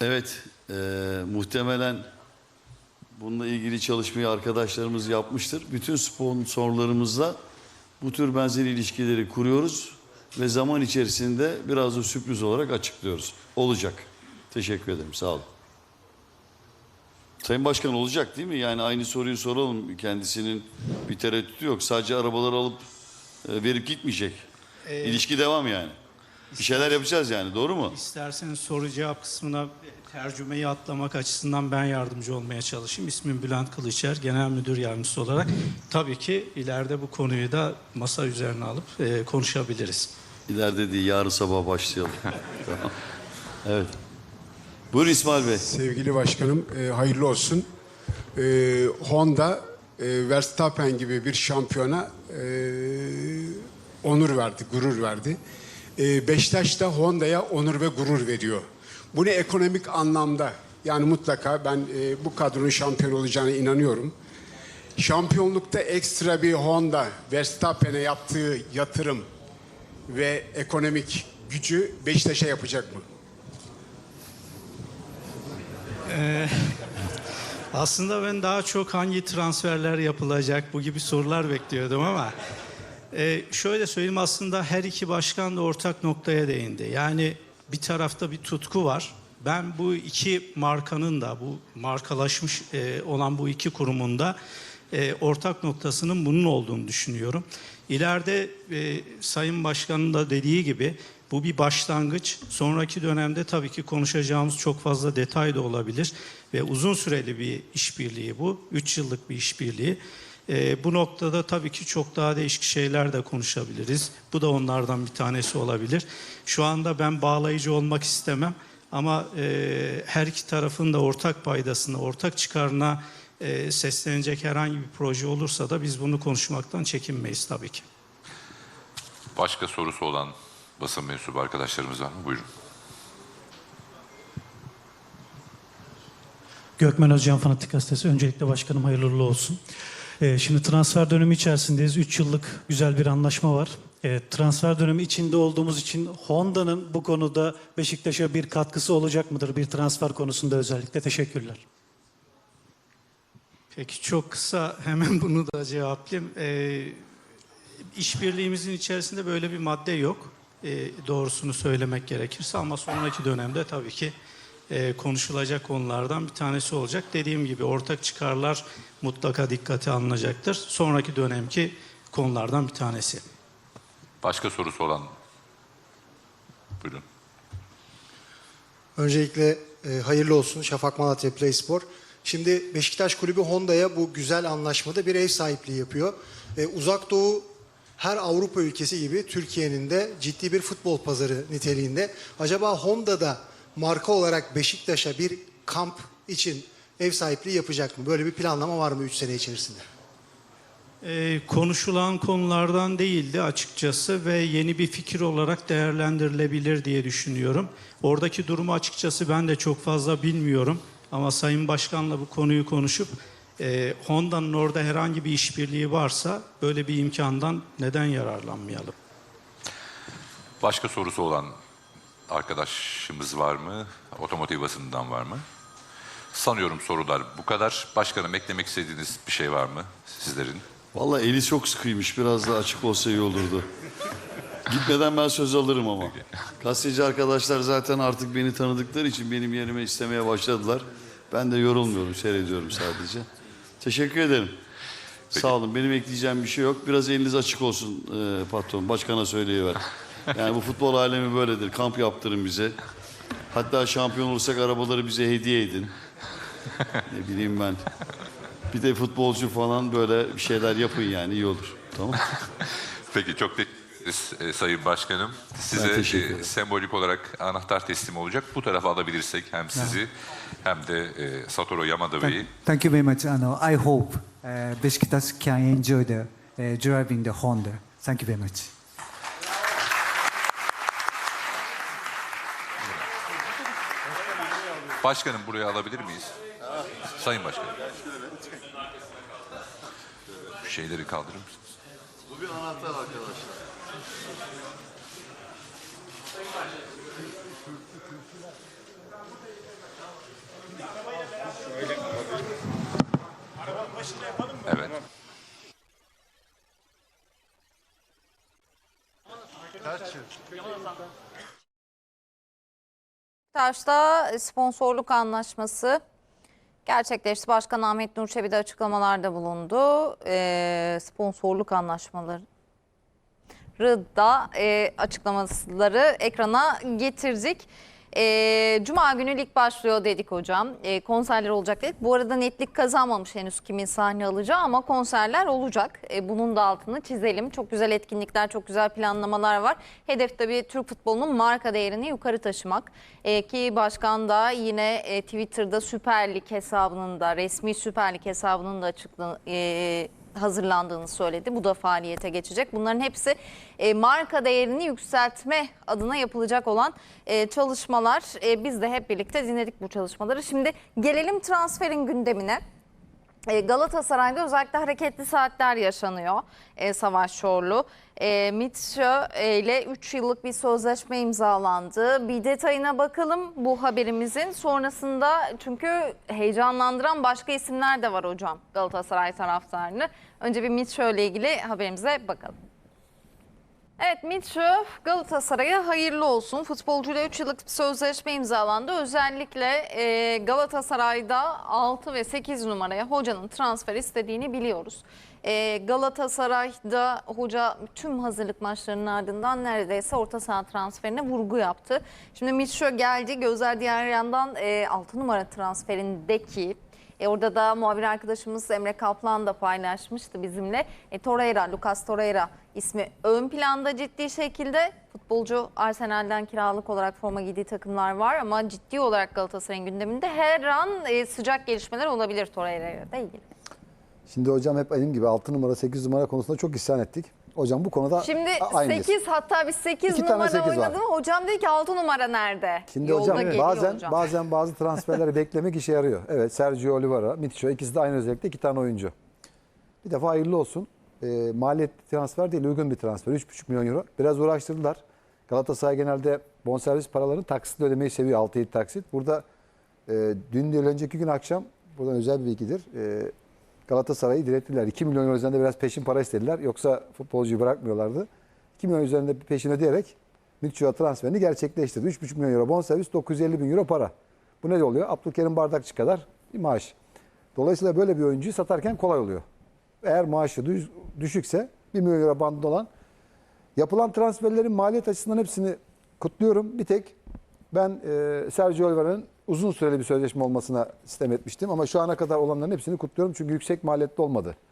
Evet, eee, muhtemelen bununla ilgili çalışmayı arkadaşlarımız yapmıştır. Bütün sponsorlarımızla bu tür benzer ilişkileri kuruyoruz ve zaman içerisinde biraz da sürpriz olarak açıklıyoruz. Olacak. Teşekkür ederim. Sağ olun. Sayın Başkan olacak değil mi? Yani aynı soruyu soralım. Kendisinin bir tereddütü yok. Sadece arabaları alıp e, verip gitmeyecek. İlişki devam yani. Bir şeyler yapacağız yani. Doğru mu? İsterseniz soru cevap kısmına tercümeyi atlamak açısından ben yardımcı olmaya çalışayım. İsmim Bülent Kılıçer, Genel Müdür Yardımcısı olarak. Tabii ki ileride bu konuyu da masa üzerine alıp e, konuşabiliriz. İleride değil, yarın sabah başlayalım. tamam. Evet. Buyurun İsmail Bey. Sevgili başkanım e, hayırlı olsun. E, Honda e, Verstappen gibi bir şampiyona e, onur verdi, gurur verdi. E, Beşiktaş da Honda'ya onur ve gurur veriyor. Bunu ekonomik anlamda yani mutlaka ben e, bu kadronun şampiyon olacağına inanıyorum. Şampiyonlukta ekstra bir Honda Verstappen'e yaptığı yatırım ve ekonomik gücü Beşiktaş'a yapacak mı? Aslında ben daha çok hangi transferler yapılacak bu gibi sorular bekliyordum ama e, şöyle söyleyeyim aslında her iki başkan da ortak noktaya değindi. Yani bir tarafta bir tutku var. Ben bu iki markanın da bu markalaşmış e, olan bu iki kurumun da e, ortak noktasının bunun olduğunu düşünüyorum. İleride e, Sayın Başkan'ın da dediği gibi bu bir başlangıç. Sonraki dönemde tabii ki konuşacağımız çok fazla detay da olabilir ve uzun süreli bir işbirliği bu. Üç yıllık bir işbirliği. Ee, bu noktada tabii ki çok daha değişik şeyler de konuşabiliriz. Bu da onlardan bir tanesi olabilir. Şu anda ben bağlayıcı olmak istemem ama e, her iki tarafın da ortak paydasına, ortak çıkarına e, seslenecek herhangi bir proje olursa da biz bunu konuşmaktan çekinmeyiz tabii ki. Başka sorusu olan basın mensubu arkadaşlarımız var mı? Buyurun. Gökmen Özcan Fanatik Gazetesi. Öncelikle başkanım hayırlı olsun. Ee, şimdi transfer dönemi içerisindeyiz. 3 yıllık güzel bir anlaşma var. Ee, transfer dönemi içinde olduğumuz için Honda'nın bu konuda Beşiktaş'a bir katkısı olacak mıdır? Bir transfer konusunda özellikle. Teşekkürler. Peki çok kısa hemen bunu da cevaplayayım. Ee, işbirliğimizin içerisinde böyle bir madde yok. Doğrusunu söylemek gerekirse ama sonraki dönemde tabii ki e, konuşulacak konulardan bir tanesi olacak. Dediğim gibi ortak çıkarlar mutlaka dikkate alınacaktır. Sonraki dönemki konulardan bir tanesi. Başka sorusu olan? Buyurun. Öncelikle e, hayırlı olsun Şafak Malatya Playspor. Şimdi Beşiktaş Kulübü Honda'ya bu güzel anlaşmada bir ev sahipliği yapıyor. E, Uzak Doğu her Avrupa ülkesi gibi Türkiye'nin de ciddi bir futbol pazarı niteliğinde. Acaba Honda'da marka olarak Beşiktaş'a bir kamp için ev sahipliği yapacak mı? Böyle bir planlama var mı 3 sene içerisinde? Ee, konuşulan konulardan değildi açıkçası ve yeni bir fikir olarak değerlendirilebilir diye düşünüyorum. Oradaki durumu açıkçası ben de çok fazla bilmiyorum ama Sayın Başkan'la bu konuyu konuşup e, Honda'nın orada herhangi bir işbirliği varsa böyle bir imkandan neden yararlanmayalım? Başka sorusu olan arkadaşımız var mı? Otomotiv basınından var mı? Sanıyorum sorular bu kadar. Başkanım eklemek istediğiniz bir şey var mı sizlerin? Vallahi eli çok sıkıymış. Biraz daha açık olsa iyi olurdu. Gitmeden ben söz alırım ama. Gazeteci arkadaşlar zaten artık beni tanıdıkları için benim yerime istemeye başladılar. Ben de yorulmuyorum, seyrediyorum sadece. Teşekkür ederim. Sağ olun. Benim ekleyeceğim bir şey yok. Biraz eliniz açık olsun e, patron. Başkana söyleyiver. Yani bu futbol alemi böyledir. Kamp yaptırın bize. Hatta şampiyon olursak arabaları bize hediye edin. Ne bileyim ben. Bir de futbolcu falan böyle bir şeyler yapın yani iyi olur. Tamam. Peki çok teşekkür ederiz e, Sayın Başkanım. Size teşekkür e, ederim. sembolik olarak anahtar teslim olacak. Bu tarafa alabilirsek hem sizi hem de e, Satoru Yamada Bey'i. Thank, thank you very much. Ano, I hope uh, Besiktas can enjoy the uh, driving the Honda. Thank you very much. Başkanım buraya alabilir miyiz? Sayın Başkanım. Şu şeyleri kaldırır mısınız? Bu bir anahtar arkadaşlar. Evet. Ters çevir. Beşiktaş'ta sponsorluk anlaşması gerçekleşti. Başkan Ahmet Nur Çebi de açıklamalarda bulundu. Ee, sponsorluk anlaşmaları da e, açıklamaları ekrana getirdik. E, Cuma günü lig başlıyor dedik hocam. E, konserler olacak dedik. Bu arada netlik kazanmamış henüz kimin sahne alacağı ama konserler olacak. E, bunun da altını çizelim. Çok güzel etkinlikler, çok güzel planlamalar var. Hedef tabii Türk futbolunun marka değerini yukarı taşımak. E, ki başkan da yine e, Twitter'da Süper Lig hesabının da resmi Süper Lig hesabının da açıkla, e, hazırlandığını söyledi. Bu da faaliyete geçecek. Bunların hepsi e, marka değerini yükseltme adına yapılacak olan e, çalışmalar. E, biz de hep birlikte dinledik bu çalışmaları. Şimdi gelelim transferin gündemine. E, Galatasaray'da özellikle hareketli saatler yaşanıyor e, Savaş Çorlu. E, Mitchell ile 3 yıllık bir sözleşme imzalandı. Bir detayına bakalım bu haberimizin. Sonrasında çünkü heyecanlandıran başka isimler de var hocam Galatasaray taraftarını. Önce bir Mitchell ile ilgili haberimize bakalım. Evet Mitchell Galatasaray'a hayırlı olsun. Futbolcuyla 3 yıllık sözleşme imzalandı. Özellikle e, Galatasaray'da 6 ve 8 numaraya hocanın transfer istediğini biliyoruz. E, Galatasaray'da hoca tüm hazırlık maçlarının ardından neredeyse orta saha transferine vurgu yaptı. Şimdi Mitchell geldi. Gözler diğer yandan e, 6 numara transferindeki e, orada da muhabir arkadaşımız Emre Kaplan da paylaşmıştı bizimle. E, Torreira, Lucas Torreira ismi ön planda ciddi şekilde. Futbolcu Arsenal'den kiralık olarak forma giydiği takımlar var ama ciddi olarak Galatasaray'ın gündeminde her an e, sıcak gelişmeler olabilir Torreira ile ilgili. Şimdi hocam hep dediğim gibi 6 numara 8 numara konusunda çok isyan ettik. Hocam bu konuda Şimdi aynıyız. 8 hatta biz 8 İki tane numara sekiz var. oynadım. Hocam dedi ki 6 numara nerede? Şimdi Yolda hocam geliyor bazen hocam. bazen bazı transferleri beklemek işe yarıyor. Evet Sergio Oliveira, Mitchell ikisi de aynı özellikle iki tane oyuncu. Bir defa hayırlı olsun. E, maliyetli transfer değil uygun bir transfer. 3,5 milyon euro. Biraz uğraştırdılar. Galatasaray genelde bonservis paralarını taksitle ödemeyi seviyor 6-7 taksit. Burada e, dün değil önceki gün akşam buradan özel bir bilgidir. E, Galatasaray'ı direttiler. 2 milyon euro üzerinde biraz peşin para istediler. Yoksa futbolcuyu bırakmıyorlardı. 2 milyon üzerinde peşin ödeyerek Mitchell'a transferini gerçekleştirdi. 3,5 milyon euro bonservis, 950 bin euro para. Bu ne oluyor? Abdülkerim Bardakçı kadar bir maaş. Dolayısıyla böyle bir oyuncuyu satarken kolay oluyor. Eğer maaşı düşükse 1 milyon euro bandında olan yapılan transferlerin maliyet açısından hepsini kutluyorum. Bir tek ben e, Sergio Oliveira'nın uzun süreli bir sözleşme olmasına sistem etmiştim ama şu ana kadar olanların hepsini kutluyorum çünkü yüksek maliyetli olmadı.